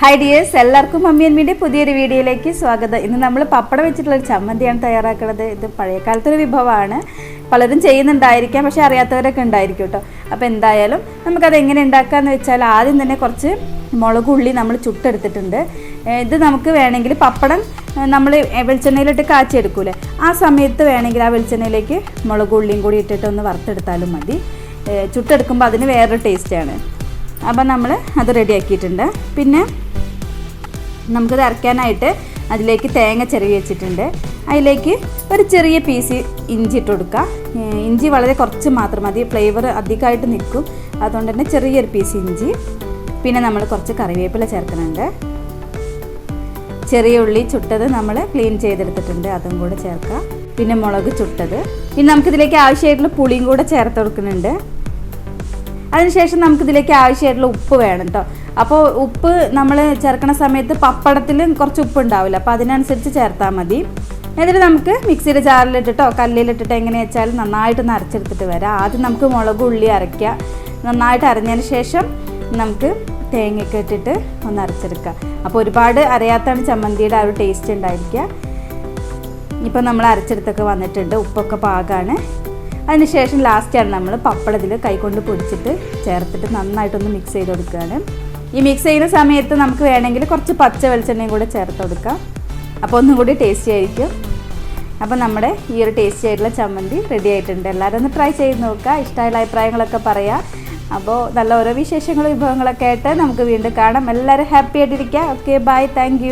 Hi dears എല്ലാവർക്കും mummy അമ്മീന്റെ പുതിയൊരു വീഡിയോയിലേക്ക് സ്വാഗതം. ഇന്ന് നമ്മൾ പപ്പടം വെച്ചിട്ടുള്ള ഒരു ചമ്മന്തിയാണ് തയ്യാറാക്കുന്നത്. ഇത് പഴയ കാലത്തൊരു വിഭവമാണ്. പലരും ചെയ്യുന്നുണ്ടായിരിക്കാം പക്ഷേ അറിയാത്തവരൊക്കെ ഉണ്ടായിരിക്കും കേട്ടോ. അപ്പോൾ എന്തായാലും നമുക്കത് എങ്ങനെ ഉണ്ടാക്കാമെന്ന് വെച്ചാൽ ആദ്യം തന്നെ കുറച്ച് മുളക് ഉള്ളി നമ്മൾ ചുട്ടെടുത്തിട്ടുണ്ട്. ഇത് നമുക്ക് വേണമെങ്കിൽ പപ്പടം നമ്മൾ വെളിച്ചെണ്ണയിലിട്ട് കാച്ചിയെടുക്കൂലേ? ആ സമയത്ത് വേണമെങ്കിൽ ആ വെളിച്ചെണ്ണയിലേക്ക് മുളക് ഉള്ളിയും കൂടി ഇട്ടിട്ട് ഒന്ന് വറുത്തെടുത്താലും മതി. ചുട്ടെടുക്കുമ്പോൾ അതിന് വേറൊരു ടേസ്റ്റാണ് അപ്പം നമ്മൾ അത് റെഡിയാക്കിയിട്ടുണ്ട് പിന്നെ നമുക്കത് അരയ്ക്കാനായിട്ട് അതിലേക്ക് തേങ്ങ ചെറിയ വെച്ചിട്ടുണ്ട്. അതിലേക്ക് ഒരു ചെറിയ പീസ് ഇഞ്ചി ഇട്ട് കൊടുക്കുക. ഇഞ്ചി വളരെ കുറച്ച് മാത്രം മതി. ഫ്ലേവർ അധികമായിട്ട് നിൽക്കും. അതുകൊണ്ട് തന്നെ ചെറിയൊരു പീസ് ഇഞ്ചി. പിന്നെ നമ്മൾ കുറച്ച് കറിവേപ്പില ചേർക്കുന്നുണ്ട്. ചെറിയ ഉള്ളി ചുട്ടത് നമ്മൾ ക്ലീൻ ചെയ്തെടുത്തിട്ടുണ്ട്. അതും കൂടെ ചേർക്കുക. പിന്നെ മുളക് ചുട്ടത്. പിന്നെ നമുക്കിതിലേക്ക് ആവശ്യമായിട്ടുള്ള പുളിയും കൂടെ ചേർത്ത് കൊടുക്കുന്നുണ്ട്. അതിനുശേഷം നമുക്ക് ഇതിലേക്ക് ആവശ്യമായിട്ടുള്ള ഉപ്പ് വേണം കേട്ടോ അപ്പോൾ ഉപ്പ് നമ്മൾ ചേർക്കണ സമയത്ത് പപ്പടത്തിൽ കുറച്ച് ഉപ്പ് ഉണ്ടാവില്ല. അപ്പോൾ അതിനനുസരിച്ച് ചേർത്താൽ മതി. എന്നിട്ട് നമുക്ക് മിക്സിയുടെ ജാറിലിട്ടിട്ടോ കല്ലിലിട്ടിട്ടോ എങ്ങനെ വെച്ചാലും നന്നായിട്ട് അരച്ചെടുത്തിട്ട് വരാം. ആദ്യം നമുക്ക് മുളക് ഉള്ളി അരയ്ക്കുക നന്നായിട്ട് അരഞ്ഞതിന് ശേഷം നമുക്ക് തേങ്ങയൊക്കെ ഇട്ടിട്ട് ഒന്ന് അരച്ചെടുക്കുക അപ്പോൾ ഒരുപാട് അറിയാത്താണ് ചമ്മന്തിയുടെ ആ ഒരു ടേസ്റ്റ് ഉണ്ടായിരിക്കുക. ഇപ്പോൾ നമ്മൾ അരച്ചെടുത്തൊക്കെ വന്നിട്ടുണ്ട്. ഉപ്പൊക്കെ പാകമാണ് അതിനുശേഷം ലാസ്റ്റാണ് നമ്മൾ പപ്പടത്തിൽ കൈകൊണ്ട് പൊടിച്ചിട്ട് ചേർത്തിട്ട് നന്നായിട്ടൊന്ന് മിക്സ് ചെയ്ത് കൊടുക്കുകയാണ് ഈ മിക്സ് ചെയ്യുന്ന സമയത്ത് നമുക്ക് വേണമെങ്കിൽ കുറച്ച് പച്ച വെളിച്ചെണ്ണയും കൂടെ ചേർത്ത് കൊടുക്കാം. അപ്പോൾ ഒന്നും കൂടി ടേസ്റ്റി ആയിരിക്കും. അപ്പോൾ നമ്മുടെ ഈ ഒരു ടേസ്റ്റി ആയിട്ടുള്ള ചമ്മന്തി റെഡി ആയിട്ടുണ്ട്. എല്ലാവരും ഒന്ന് ട്രൈ ചെയ്ത് നോക്കുക. ഇഷ്ടമായുള്ള അഭിപ്രായങ്ങളൊക്കെ പറയാം. അപ്പോൾ നല്ല ഓരോ വിശേഷങ്ങളും വിഭവങ്ങളൊക്കെ ആയിട്ട് നമുക്ക് വീണ്ടും കാണാം. എല്ലാവരും ഹാപ്പി ആയിട്ടിരിക്കുക. Okay bye thank